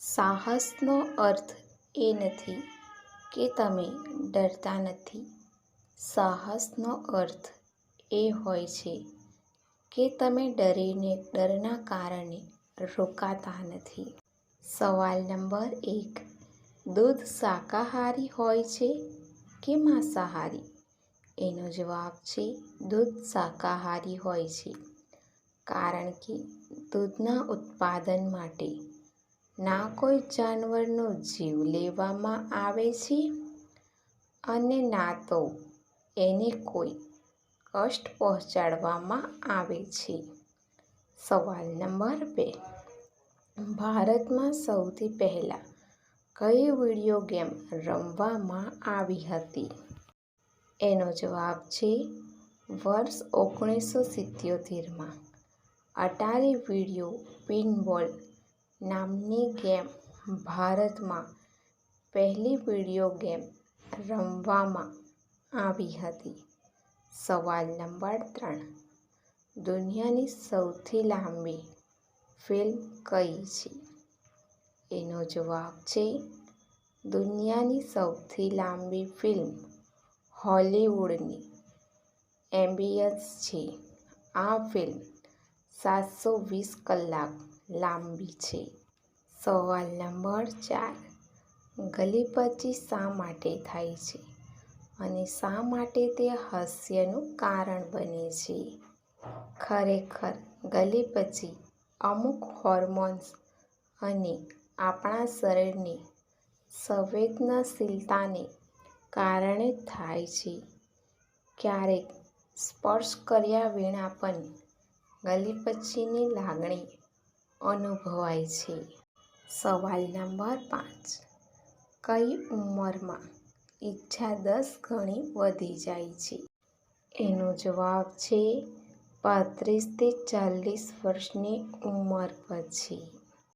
સાહસનો અર્થ એ નથી કે તમે ડરતા નથી. સાહસનો અર્થ એ હોય છે કે તમે ડરીને ડરના કારણે રોકાતા નથી. સવાલ નંબર એક: દૂધ શાકાહારી હોય છે કે માંસાહારી? એનો જવાબ છે, દૂધ શાકાહારી હોય છે કારણ કે દૂધના ઉત્પાદન માટે ના કોઈ જાનવરનો જીવ લેવામાં આવે છે અને ના તો એને કોઈ કષ્ટ પહોંચાડવામાં આવે છે. સવાલ નંબર બે: ભારતમાં સૌથી પહેલાં કઈ વીડિયો ગેમ રમવામાં આવી હતી? એનો જવાબ છે, વર્ષ ઓગણીસો સિત્યોતેરમાં અટારી વીડિયો પિનબોલ નામની ગેમ ભારતમાં પહેલી વિડિયો ગેમ રમવામાં આવી હતી. સવાલ નંબર ત્રણ: દુનિયાની સૌથી લાંબી ફિલ્મ કઈ છે? એનો જવાબ છે, દુનિયાની સૌથી લાંબી ફિલ્મ હોલિવૂડની "એમ્બિયન્સ" છે. આ ફિલ્મ સાતસો વીસ કલાક લાંબી છે. સવાલ નંબર ચાર: ગલીપચી શા માટે થાય છે અને શા માટે તે હાસ્યનું કારણ બને છે? ખરેખર ગલીપચી અમુક હોર્મોન્સ અને આપણા શરીરની સંવેદનશીલતાને કારણે થાય છે. ક્યારેક સ્પર્શ કર્યા વિના પણ ગલીપચીની લાગણી અનુભવાય છે. સવાલ નંબર પાંચ: કઈ ઉંમરમાં ઈચ્છા દસ ગણી વધી જાય છે? એનો જવાબ છે, પાંત્રીસથી ચાલીસ વર્ષની ઉંમર પછી.